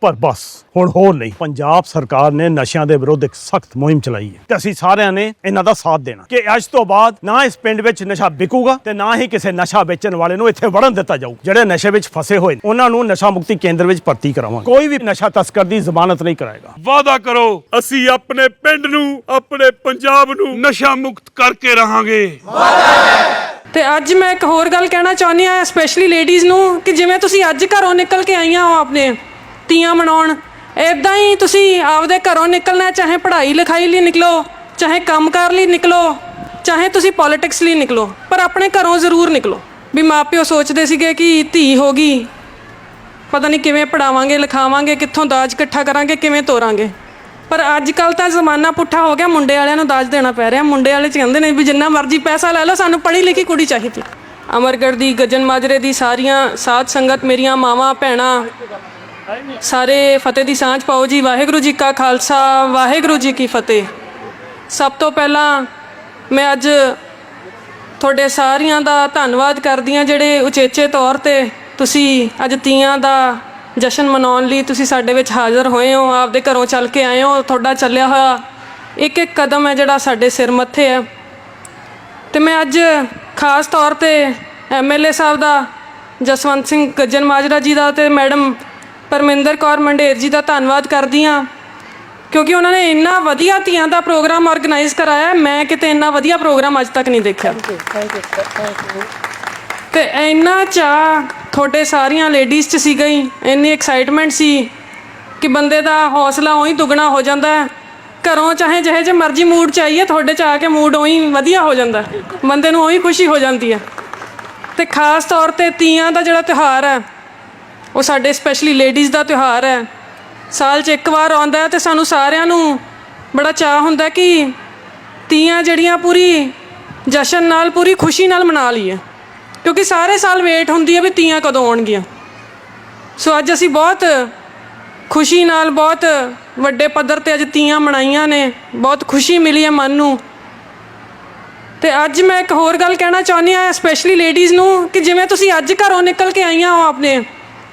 ਪਰ ਬਸ ਹੁਣ ਹੋਰ ਨਹੀਂ। ਪੰਜਾਬ ਸਰਕਾਰ ਨੇ ਨਸ਼ਿਆਂ ਦੇ ਵਿਰੁੱਧ ਇੱਕ ਸਖਤ ਮੁਹਿੰਮ ਚਲਾਈ ਹੈ ਤੇ ਅਸੀਂ ਸਾਰਿਆਂ ਨੇ ਇਹਨਾਂ ਦਾ ਸਾਥ ਦੇਣਾ। ਕਿ ਅੱਜ ਤੋਂ ਬਾਅਦ ਨਾ ਇਸ ਪਿੰਡ ਵਿੱਚ ਨਸ਼ਾ ਵਿਕੂਗਾ ਤੇ ਨਾ ਹੀ ਕਿਸੇ ਨਸ਼ਾ ਵੇਚਣ ਵਾਲੇ ਨੂੰ ਇੱਥੇ ਵੜਨ ਦਿੱਤਾ ਜਾਊ ਜਿਹੜੇ ਨਸ਼ੇ ਵਿੱਚ ਫਸੇ ਹੋਏ ਨੇ। ਉਹਨਾਂ ਨੂੰ ਨਸ਼ਾ ਮੁਕਤੀ ਕੇਂਦਰ ਵਿੱਚ ਭਰਤੀ ਕਰਾਵਾਂਗੇ। ਕੋਈ ਵੀ ਨਸ਼ਾ ਤਸਕਰ ਦੀ ਜ਼ਮਾਨਤ ਨਹੀਂ ਕਰਾਏਗਾ। ਵਾਅਦਾ ਕਰੋ ਅਸੀਂ ਆਪਣੇ ਪਿੰਡ ਨੂੰ ਆਪਣੇ ਪੰਜਾਬ ਨੂੰ ਨਸ਼ਾ ਮੁਕਤ ਕਰਕੇ ਰਹਾਂਗੇ। ਤੇ ਅੱਜ ਮੈਂ ਇੱਕ ਹੋਰ ਗੱਲ ਕਹਿਣਾ ਚਾਹੁੰਦੀ ਆ ਸਪੈਸ਼ਲੀ ਲੇਡੀਜ਼ ਨੂੰ ਕਿ ਜਿਵੇਂ ਤੁਸੀਂ ਅੱਜ ਘਰੋਂ ਨਿਕਲ ਕੇ ਆਈਆਂ ਹੋ ਆਪਣੇ ਤੀਆਂ ਮਨਾਉਣ ਇਦਾਂ ਹੀ ਤੁਸੀਂ ਆਪਦੇ ਘਰੋਂ ਨਿਕਲਣਾ ਚਾਹੇ ਪੜ੍ਹਾਈ ਲਿਖਾਈ ਲਈ ਨਿਕਲੋ, ਚਾਹੇ ਕੰਮਕਾਰ ਲਈ ਨਿਕਲੋ, ਚਾਹੇ ਤੁਸੀਂ ਪੋਲਿਟਿਕਸ ਲਈ ਨਿਕਲੋ, ਪਰ ਆਪਣੇ ਘਰੋਂ ਜ਼ਰੂਰ ਨਿਕਲੋ। ਵੀ ਮਾਪਿਓ ਸੋਚਦੇ ਸੀਗੇ ਕਿ ਧੀ ਹੋ ਗਈ। ਪਤਾ ਨਹੀਂ ਕਿਵੇਂ ਪੜਾਵਾਂਗੇ ਲਿਖਾਵਾਂਗੇ, ਕਿੱਥੋਂ ਦਾਜ ਇਕੱਠਾ ਕਰਾਂਗੇ, ਕਿਵੇਂ ਤੋਰਾਂਗੇ। ਪਰ ਅੱਜ ਕੱਲ ਤਾਂ ਜ਼ਮਾਨਾ ਪੁੱਠਾ ਹੋ ਗਿਆ, ਮੁੰਡੇ ਵਾਲਿਆਂ ਨੂੰ ਦਾਜ ਦੇਣਾ ਪੈ ਰਿਹਾ। ਮੁੰਡੇ ਵਾਲੇ ਕਹਿੰਦੇ ਨੇ ਵੀ ਜਿੰਨਾ ਮਰਜ਼ੀ ਪੈਸਾ ਲੈ ਲਓ, ਸਾਨੂੰ ਪੜ੍ਹੀ ਲਿਖੀ ਕੁੜੀ ਚਾਹੀਦੀ। ਅਮਰਗੜ੍ਹ ਦੀ, ਗਜਨ ਮਾਜਰੇ ਦੀ ਸਾਰੀਆਂ ਸਾਧ ਸੰਗਤ, ਮੇਰੀਆਂ ਮਾਵਾਂ, ਭੈਣਾਂ ਸਾਰੇ ਫਤਿਹ ਦੀ ਸਾਂਝ ਪਾਓ ਜੀ। ਵਾਹਿਗੁਰੂ ਜੀ ਕਾ ਖਾਲਸਾ, ਵਾਹਿਗੁਰੂ ਜੀ ਕੀ ਫਤਿਹ। ਸਭ ਤੋਂ ਪਹਿਲਾਂ ਮੈਂ ਅੱਜ ਤੁਹਾਡੇ ਸਾਰਿਆਂ ਦਾ ਧੰਨਵਾਦ ਕਰਦੀ ਹਾਂ ਜਿਹੜੇ ਉਚੇਚੇ ਤੌਰ ਤੇ ਤੁਸੀਂ ਅੱਜ ਤੀਆਂ ਦਾ ਜਸ਼ਨ ਮਨਾਉਣ ਲਈ ਤੁਸੀਂ ਸਾਡੇ ਵਿੱਚ ਹਾਜ਼ਰ ਹੋਏ ਹੋ। ਆਪਦੇ ਘਰੋਂ ਚੱਲ ਕੇ ਆਏ ਹੋ। ਤੁਹਾਡਾ ਚੱਲਿਆ ਹੋਇਆ ਇੱਕ ਇੱਕ ਕਦਮ ਹੈ ਜਿਹੜਾ ਸਾਡੇ ਸਿਰ ਮੱਥੇ ਹੈ। ਤੇ ਮੈਂ ਅੱਜ ਖਾਸ ਤੌਰ ਤੇ ਐਮਐਲਏ ਸਾਹਿਬ ਦਾ, ਜਸਵੰਤ ਸਿੰਘ ਗੱਜਨ ਮਾਜਰਾ ਜੀ ਦਾ ਤੇ ਮੈਡਮ ਪਰਮਿੰਦਰ ਕੌਰ ਮੰਡੇਰ ਜੀ ਦਾ ਧੰਨਵਾਦ ਕਰਦੀ ਹਾਂ। ਕਿਉਂਕਿ ਉਹਨਾਂ ਨੇ ਇੰਨਾ ਵਧੀਆ ਧੀਆਂ ਦਾ ਪ੍ਰੋਗਰਾਮ ਆਰਗੇਨਾਈਜ਼ ਕਰਾਇਆ ਮੈਂ ਕਿਤੇ ਇੰਨਾ ਵਧੀਆ ਪ੍ਰੋਗਰਾਮ ਅੱਜ ਤੱਕ ਨਹੀਂ ਦੇਖਿਆ। ਤੇ ਇੰਨਾ ਚਾਹ ਤੁਹਾਡੇ ਸਾਰੀਆਂ ਲੇਡੀਜ਼ 'ਚ ਸੀ ਗਈ ਇੰਨੀ ਐਕਸਾਈਟਮੈਂਟ ਸੀ ਕਿ ਬੰਦੇ ਦਾ ਹੌਸਲਾ ਉਹੀ ਦੁੱਗਣਾ ਹੋ ਜਾਂਦਾ ਹੈ। ਘਰੋਂ ਚਾਹੇ ਜਿਹੇ ਜੇ ਮਰਜ਼ੀ ਮੂਡ ਚਾਹੀਏ ਤੁਹਾਡੇ ਚ ਆ ਕੇ ਮੂਡ ਉਹੀ ਵਧੀਆ ਹੋ ਜਾਂਦਾ। ਬੰਦੇ ਨੂੰ ਉਹੀ ਖੁਸ਼ੀ ਹੋ ਜਾਂਦੀ ਹੈ। ਤੇ ਖਾਸ ਤੌਰ ਤੇ ਤੀਆਂ ਦਾ ਜਿਹੜਾ ਤਿਉਹਾਰ ਹੈ ਉਹ ਸਾਡੇ ਸਪੈਸ਼ਲੀ ਲੇਡੀਜ਼ ਦਾ ਤਿਉਹਾਰ ਹੈ। ਸਾਲ 'ਚ ਇੱਕ ਵਾਰ ਆਉਂਦਾ ਹੈ ਤੇ ਸਾਨੂੰ ਸਾਰਿਆਂ ਨੂੰ ਬੜਾ ਚਾਹ ਹੁੰਦਾ ਕਿ ਤੀਆਂ ਜਿਹੜੀਆਂ ਪੂਰੀ ਜਸ਼ਨ ਨਾਲ, ਪੂਰੀ ਖੁਸ਼ੀ ਨਾਲ ਮਨਾ ਲਈਏ। ਕਿਉਂਕਿ ਸਾਰੇ ਸਾਲ ਵੇਟ ਹੁੰਦੀ ਹੈ ਵੀ ਤੀਆਂ ਕਦੋਂ ਆਉਣਗੀਆਂ। ਸੋ ਅੱਜ ਅਸੀਂ ਬਹੁਤ ਖੁਸ਼ੀ ਨਾਲ, ਬਹੁਤ ਵੱਡੇ ਪੱਧਰ ਤੇ ਅੱਜ ਤੀਆਂ ਮਨਾਈਆਂ ਨੇ। ਬਹੁਤ ਖੁਸ਼ੀ ਮਿਲੀ ਹੈ ਮਨ ਨੂੰ। ਤੇ ਅੱਜ ਮੈਂ ਇੱਕ ਹੋਰ ਗੱਲ ਕਹਿਣਾ ਚਾਹੁੰਦੀ ਆ ਸਪੈਸ਼ਲੀ ਲੇਡੀਜ਼ ਨੂੰ, ਕਿ ਜਿਵੇਂ ਤੁਸੀਂ ਅੱਜ ਘਰੋਂ ਨਿਕਲ ਕੇ ਆਈਆਂ ਹੋ ਆਪਣੇ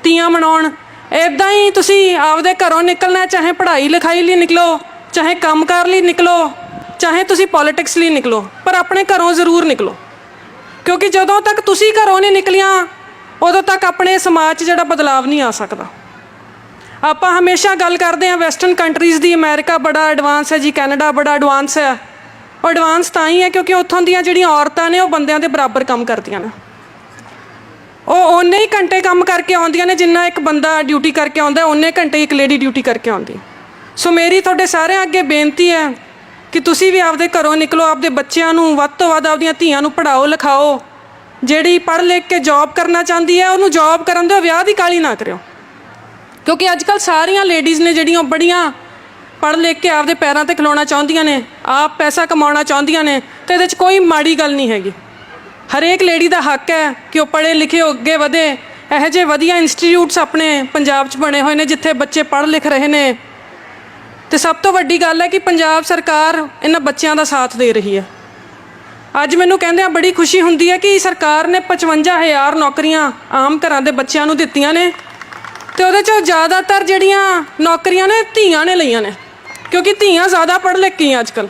ਤੀਆਂ ਮਨਾਉਣ। ਇਦਾਂ ਹੀ ਤੁਸੀਂ ਆਪਦੇ ਘਰੋਂ ਨਿਕਲਣਾ, ਚਾਹੇ ਪੜ੍ਹਾਈ ਲਿਖਾਈ ਲਈ ਨਿਕਲੋ, ਚਾਹੇ ਕੰਮਕਾਰ ਲਈ ਨਿਕਲੋ, ਚਾਹੇ ਤੁਸੀਂ ਪੋਲਿਟਿਕਸ ਲਈ ਨਿਕਲੋ, ਪਰ ਆਪਣੇ ਘਰੋਂ ਜ਼ਰੂਰ ਨਿਕਲੋ। ਕਿਉਂਕਿ ਜਦੋਂ ਤੱਕ ਤੁਸੀਂ ਘਰੋਂ ਨਹੀਂ ਨਿਕਲੀਆਂ, ਉਦੋਂ ਤੱਕ ਆਪਣੇ ਸਮਾਜ 'ਚ ਜਿਹੜਾ ਬਦਲਾਵ ਨਹੀਂ ਆ ਸਕਦਾ। ਆਪਾਂ ਹਮੇਸ਼ਾ ਗੱਲ ਕਰਦੇ ਹਾਂ ਵੈਸਟਰਨ ਕੰਟਰੀਜ਼ ਦੀ, ਅਮਰੀਕਾ ਬੜਾ ਐਡਵਾਂਸ ਹੈ ਜੀ, ਕੈਨੇਡਾ ਬੜਾ ਐਡਵਾਂਸ ਹੈ। ਐਡਵਾਂਸ ਤਾਂ ਹੀ ਹੈ ਕਿਉਂਕਿ ਉੱਥੋਂ ਦੀਆਂ ਜਿਹੜੀਆਂ ਔਰਤਾਂ ਨੇ, ਉਹ ਬੰਦਿਆਂ ਦੇ ਬਰਾਬਰ ਕੰਮ ਕਰਦੀਆਂ ਨੇ। ਹੀ ਘੰਟੇ ਕੰਮ ਕਰਕੇ ਆਉਂਦੀਆਂ ਨੇ, ਜਿੰਨਾ ਇੱਕ ਬੰਦਾ ਡਿਊਟੀ ਕਰਕੇ ਆਉਂਦਾ ਓਨੇ ਘੰਟੇ ਇੱਕ ਲੇਡੀ ਡਿਊਟੀ ਕਰਕੇ ਆਉਂਦੀ। ਸੋ ਮੇਰੀ ਤੁਹਾਡੇ ਸਾਰਿਆਂ ਅੱਗੇ ਬੇਨਤੀ ਹੈ ਕਿ ਤੁਸੀਂ ਵੀ ਆਪਦੇ ਘਰੋਂ ਨਿਕਲੋ, ਆਪਦੇ ਬੱਚਿਆਂ ਨੂੰ, ਵੱਧ ਤੋਂ ਵੱਧ ਆਪਦੀਆਂ ਧੀਆਂ ਨੂੰ ਪੜ੍ਹਾਓ, ਲਿਖਾਓ। ਜਿਹੜੀ ਪੜ੍ਹ ਲਿਖ ਕੇ ਜੌਬ ਕਰਨਾ ਚਾਹੁੰਦੀ ਹੈ, ਉਹਨੂੰ ਜੌਬ ਕਰਨ ਦਿਓ, ਵਿਆਹ ਦੀ ਕਾਲੀ ਨਾ ਕਰਿਓ। ਕਿਉਂਕਿ ਅੱਜ ਕੱਲ ਸਾਰੀਆਂ ਲੇਡੀਜ਼ ਨੇ ਜਿਹੜੀਆਂ ਉਹ ਬੜੀਆਂ ਪੜ੍ਹ ਲਿਖ ਕੇ ਆਪਦੇ ਪੈਰਾਂ ਤੇ ਖਲੋਣਾ ਚਾਹੁੰਦੀਆਂ ਨੇ, ਆਪ ਪੈਸਾ ਕਮਾਉਣਾ ਚਾਹੁੰਦੀਆਂ ਨੇ, ਤੇ ਇਹਦੇ 'ਚ ਕੋਈ ਮਾੜੀ ਗੱਲ ਨਹੀਂ ਹੈਗੀ। ਹਰੇਕ ਲੇਡੀ ਦਾ ਹੱਕ ਹੈ ਕਿ ਉਹ ਪੜ੍ਹੇ ਲਿਖੇ ਹੋ ਅੱਗੇ ਵਧੇ। ਇਹੋ ਜਿਹੇ ਵਧੀਆ ਇੰਸਟੀਚਿਊਟਸ ਆਪਣੇ ਪੰਜਾਬ 'ਚ ਬਣੇ ਹੋਏ ਨੇ, ਜਿੱਥੇ ਬੱਚੇ ਪੜ੍ਹ ਲਿਖ ਰਹੇ ਨੇ। ਤੇ ਸਭ ਤੋਂ ਵੱਡੀ ਗੱਲ ਹੈ ਕਿ ਪੰਜਾਬ ਸਰਕਾਰ ਇਹਨਾਂ ਬੱਚਿਆਂ ਦਾ ਸਾਥ ਦੇ ਰਹੀ ਹੈ। ਅੱਜ ਮੈਨੂੰ ਕਹਿੰਦੇ ਆ, ਬੜੀ ਖੁਸ਼ੀ ਹੁੰਦੀ ਹੈ ਕਿ ਸਰਕਾਰ ਨੇ 55000 ਨੌਕਰੀਆਂ ਆਮ ਘਰਾਂ ਦੇ ਬੱਚਿਆਂ ਨੂੰ ਦਿੱਤੀਆਂ ਨੇ। ਤੇ ਉਹਦੇ ਚੋਂ ਜ਼ਿਆਦਾਤਰ ਜਿਹੜੀਆਂ ਨੌਕਰੀਆਂ ਨੇ, ਧੀਆਂ ਨੇ ਲਈਆਂ ਨੇ। ਕਿਉਂਕਿ ਧੀਆਂ ਜ਼ਿਆਦਾ ਪੜ੍ਹ ਲਿਖ ਗਈਆਂ ਅੱਜ ਕੱਲ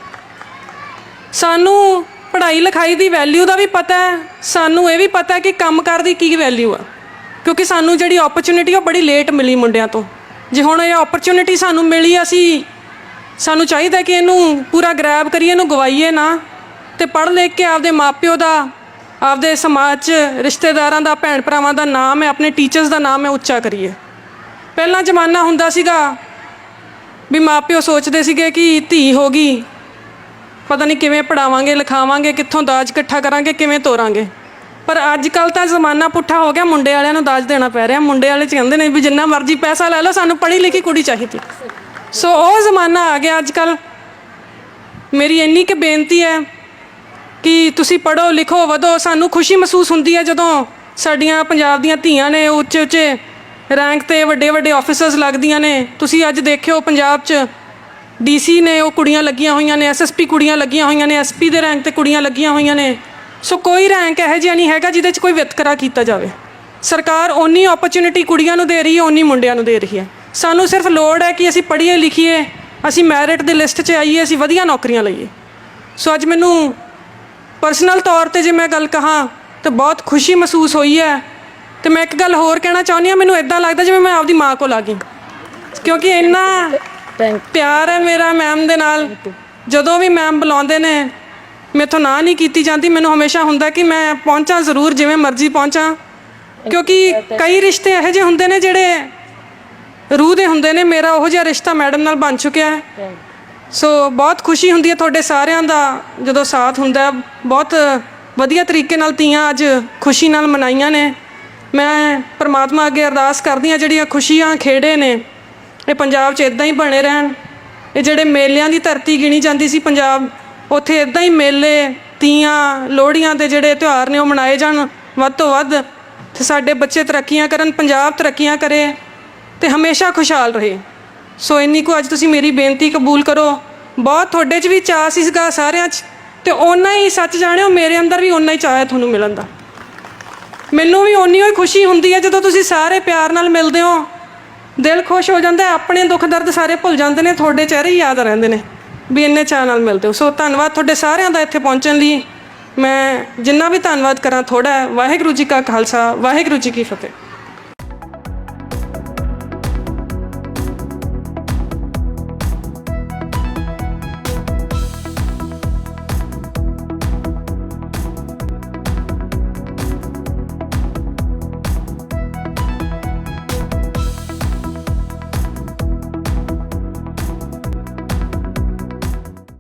ਸਾਨੂੰ ਪੜ੍ਹਾਈ ਲਿਖਾਈ ਦੀ ਵੈਲਿਊ ਦਾ ਵੀ ਪਤਾ ਹੈ, ਸਾਨੂੰ ਇਹ ਵੀ ਪਤਾ ਹੈ ਕਿ ਕੰਮਕਾਰ ਦੀ ਕੀ ਵੈਲਿਊ ਆ। ਕਿਉਂਕਿ ਸਾਨੂੰ ਜਿਹੜੀ ਓਪਰਚ्युनिटी ਉਹ ਬੜੀ ਲੇਟ ਮਿਲੀ ਮੁੰਡਿਆਂ ਤੋਂ। ਜੇ ਹੁਣ ਇਹ ਓਪਰਚ्युनिटी ਸਾਨੂੰ ਮਿਲੀ, ਅਸੀਂ ਸਾਨੂੰ ਚਾਹੀਦਾ ਕਿ ਇਹਨੂੰ ਪੂਰਾ ਗ੍ਰੈਬ ਕਰੀਏ, ਇਹਨੂੰ ਗਵਾਈਏ ਨਾ ਤੇ ਪੜ੍ਹ ਲਿਖ ਕੇ ਆਪਦੇ ਮਾਪਿਓ ਦਾ, ਆਪਦੇ ਸਮਾਜ 'ਚ ਰਿਸ਼ਤੇਦਾਰਾਂ ਦਾ ਭੈਣ ਭਰਾਵਾਂ ਦਾ ਨਾਮ ਹੈ, ਆਪਣੇ ਟੀਚਰਸ ਦਾ ਨਾਮ ਹੈ, ਉੱਚਾ ਕਰੀਏ। ਪਹਿਲਾਂ ਜ਼ਮਾਨਾ ਹੁੰਦਾ ਸੀਗਾ ਵੀ ਮਾਪਿਓ ਸੋਚਦੇ ਸੀਗੇ ਕਿ ਧੀ ਹੋਗੀ ਪਤਾ ਨਹੀਂ ਕਿਵੇਂ ਪੜਾਵਾਂਗੇ, ਲਿਖਾਵਾਂਗੇ, ਕਿੱਥੋਂ ਦਾਜ ਇਕੱਠਾ ਕਰਾਂਗੇ, ਕਿਵੇਂ ਤੋਰਾਂਗੇ। ਪਰ ਅੱਜ ਕੱਲ ਤਾਂ ਜ਼ਮਾਨਾ ਪੁੱਠਾ ਹੋ ਗਿਆ, ਮੁੰਡੇ ਵਾਲਿਆਂ ਨੂੰ ਦਾਜ ਦੇਣਾ ਪੈ ਰਿਹਾ। ਮੁੰਡੇ ਵਾਲੇ ਕਹਿੰਦੇ ਨੇ ਵੀ ਜਿੰਨਾ ਮਰਜ਼ੀ ਪੈਸਾ ਲੈ ਲਓ, ਸਾਨੂੰ ਪੜ੍ਹੀ ਲਿਖੀ ਕੁੜੀ ਚਾਹੀਦੀ। ਸੋ ਉਹ ਜ਼ਮਾਨਾ ਆ ਗਿਆ ਅੱਜ ਕੱਲ ਮੇਰੀ ਇੰਨੀ ਕਿ ਬੇਨਤੀ ਹੈ ਕਿ ਤੁਸੀਂ ਪੜੋ ਲਿਖੋ, ਵਧੋ। ਸਾਨੂੰ ਖੁਸ਼ੀ ਮਹਿਸੂਸ ਹੁੰਦੀ ਹੈ ਜਦੋਂ ਸਾਡੀਆਂ ਪੰਜਾਬ ਦੀਆਂ ਧੀਆਂ ਨੇ ਉੱਚੇ ਉੱਚੇ ਰੈਂਕ ਤੇ ਵੱਡੇ ਵੱਡੇ ਆਫੀਸਰਸ ਲੱਗਦੀਆਂ ਨੇ। ਤੁਸੀਂ ਅੱਜ ਦੇਖਿਓ ਪੰਜਾਬ 'ਚ ਡੀਸੀ ਨੇ ਉਹ ਕੁੜੀਆਂ ਲੱਗੀਆਂ ਹੋਈਆਂ ਨੇ ਐਸਐਸਪੀ ਕੁੜੀਆਂ ਲੱਗੀਆਂ ਹੋਈਆਂ ਨੇ ਐਸਪੀ ਦੇ ਰੈਂਕ ਤੇ ਕੁੜੀਆਂ ਲੱਗੀਆਂ ਹੋਈਆਂ ਨੇ। ਸੋ ਕੋਈ ਰੈਂਕ ਇਹੋ ਜਿਹਾ ਨਹੀਂ ਹੈਗਾ ਜਿਹਦੇ 'ਚ ਕੋਈ ਵਿਤਕਰਾ ਕੀਤਾ ਜਾਵੇ। ਸਰਕਾਰ ਓਨੀ ਓਪਰਚੁਨਿਟੀ ਕੁੜੀਆਂ ਨੂੰ ਦੇ ਰਹੀ ਹੈ, ਓਨੀ ਮੁੰਡਿਆਂ ਨੂੰ ਦੇ ਰਹੀ ਹੈ। ਸਾਨੂੰ ਸਿਰਫ ਲੋੜ ਹੈ ਕਿ ਅਸੀਂ ਪੜ੍ਹੀਏ ਲਿਖੀਏ, ਅਸੀਂ ਮੈਰਿਟ ਦੇ ਲਿਸਟ 'ਚ ਆਈਏ, ਅਸੀਂ ਵਧੀਆ ਨੌਕਰੀਆਂ ਲਈਏ। ਸੋ ਅੱਜ ਮੈਨੂੰ ਪਰਸਨਲ ਤੌਰ ਤੇ ਜੇ ਮੈਂ ਗੱਲ ਕਹਾ, ਤਾਂ ਬਹੁਤ ਖੁਸ਼ੀ ਮਹਿਸੂਸ ਹੋਈ ਹੈ। ਤੇ ਮੈਂ ਇੱਕ ਗੱਲ ਹੋਰ ਕਹਿਣਾ ਚਾਹੁੰਦੀ ਆ ਮੈਨੂੰ ਇਦਾਂ ਲੱਗਦਾ ਜਿਵੇਂ ਮੈਂ ਆਪਦੀ ਮਾਂ ਕੋਲ ਆ ਗਈ। ਕਿਉਂਕਿ ਇੰਨਾ ਪਿਆਰ ਹੈ ਮੇਰਾ ਮੈਮ ਦੇ ਨਾਲ। ਜਦੋਂ ਵੀ ਮੈਮ ਬੁਲਾਉਂਦੇ ਨੇ ਮੇਥੋਂ ਨਾ ਨਹੀਂ ਕੀਤੀ ਜਾਂਦੀ। ਮੈਨੂੰ ਹਮੇਸ਼ਾ ਹੁੰਦਾ ਕਿ ਮੈਂ ਪਹੁੰਚਾਂ ਜ਼ਰੂਰ ਜਿਵੇਂ ਮਰਜ਼ੀ ਪਹੁੰਚਾਂ। ਕਿਉਂਕਿ ਕਈ ਰਿਸ਼ਤੇ ਇਹੋ ਜਿਹੇ ਹੁੰਦੇ ਨੇ ਜਿਹੜੇ ਰੂਹ ਦੇ ਹੁੰਦੇ ਨੇ। ਮੇਰਾ ਉਹੋ ਜਿਹਾ ਰਿਸ਼ਤਾ ਮੈਡਮ ਨਾਲ ਬਣ ਚੁੱਕਿਆ ਹੈ। ਸੋ ਬਹੁਤ ਖੁਸ਼ੀ ਹੁੰਦੀ ਹੈ ਤੁਹਾਡੇ ਸਾਰਿਆਂ ਦਾ ਜਦੋਂ ਸਾਥ ਹੁੰਦਾ। ਬਹੁਤ ਵਧੀਆ ਤਰੀਕੇ ਨਾਲ ਤੀਆਂ ਅੱਜ ਖੁਸ਼ੀ ਨਾਲ ਮਨਾਈਆਂ ਨੇ। ਮੈਂ ਪ੍ਰਮਾਤਮਾ ਅੱਗੇ ਅਰਦਾਸ ਕਰਦੀ ਹਾਂ ਜਿਹੜੀਆਂ ਖੁਸ਼ੀਆਂ ਖੇੜੇ ਨੇ। ਇਹ ਪੰਜਾਬ 'ਚ ਇਦਾਂ ਹੀ ਬਣੇ ਰਹਿਣ। ਇਹ ਜਿਹੜੇ ਮੇਲਿਆਂ ਦੀ ਧਰਤੀ ਗਿਣੀ ਜਾਂਦੀ ਸੀ ਪੰਜਾਬ, ਉੱਥੇ ਇਦਾਂ ਹੀ ਮੇਲੇ, ਤੀਆਂ, ਲੋਹੜੀਆਂ ਦੇ ਜਿਹੜੇ ਤਿਉਹਾਰ ਨੇ ਉਹ ਮਨਾਏ ਜਾਣ ਵੱਧ ਤੋਂ ਵੱਧ। ਤੇ ਸਾਡੇ ਬੱਚੇ ਤਰੱਕੀਆਂ ਕਰਨ, ਪੰਜਾਬ ਤਰੱਕੀਆਂ ਕਰੇ ਤੇ ਹਮੇਸ਼ਾ ਖੁਸ਼ਹਾਲ ਰਹੇ। ਸੋ ਇੰਨੀ ਕੁ ਅੱਜ ਤੁਸੀਂ ਮੇਰੀ ਬੇਨਤੀ ਕਬੂਲ ਕਰੋ। ਬਹੁਤ ਤੁਹਾਡੇ 'ਚ ਵੀ ਚਾਅ ਸੀਗਾ ਸਾਰਿਆਂ 'ਚ ਤੇ ਓਨਾ ਹੀ ਸੱਚ ਜਾਣਿਓ, ਮੇਰੇ ਅੰਦਰ ਵੀ ਓਨਾ ਹੀ ਚਾਅ ਹੈ ਤੁਹਾਨੂੰ ਮਿਲਣ ਦਾ। ਮੈਨੂੰ ਵੀ ਓਨੀ ਹੀ ਖੁਸ਼ੀ ਹੁੰਦੀ ਹੈ ਜਦੋਂ ਤੁਸੀਂ ਸਾਰੇ ਪਿਆਰ ਨਾਲ ਮਿਲਦੇ ਹੋ। ਦਿਲ ਖੁਸ਼ ਹੋ ਜਾਂਦਾ, ਆਪਣੇ ਦੁੱਖ ਦਰਦ ਸਾਰੇ ਭੁੱਲ ਜਾਂਦੇ ਨੇ, ਤੁਹਾਡੇ ਚਿਹਰੇ ਹੀ ਯਾਦ ਰਹਿੰਦੇ ਨੇ ਵੀ ਇੰਨੇ ਚਾਅ ਨਾਲ ਮਿਲਦੇ ਹੋ। ਸੋ ਧੰਨਵਾਦ ਤੁਹਾਡੇ ਸਾਰਿਆਂ ਦਾ ਇੱਥੇ ਪਹੁੰਚਣ ਲਈ। ਮੈਂ ਜਿੰਨਾ ਵੀ ਧੰਨਵਾਦ ਕਰਾਂ ਥੋੜਾ ਵਾਹਿਗੁਰੂ ਜੀ ਕਾ ਖਾਲਸਾ, ਵਾਹਿਗੁਰੂ ਜੀ ਕੀ ਫਤਿਹ।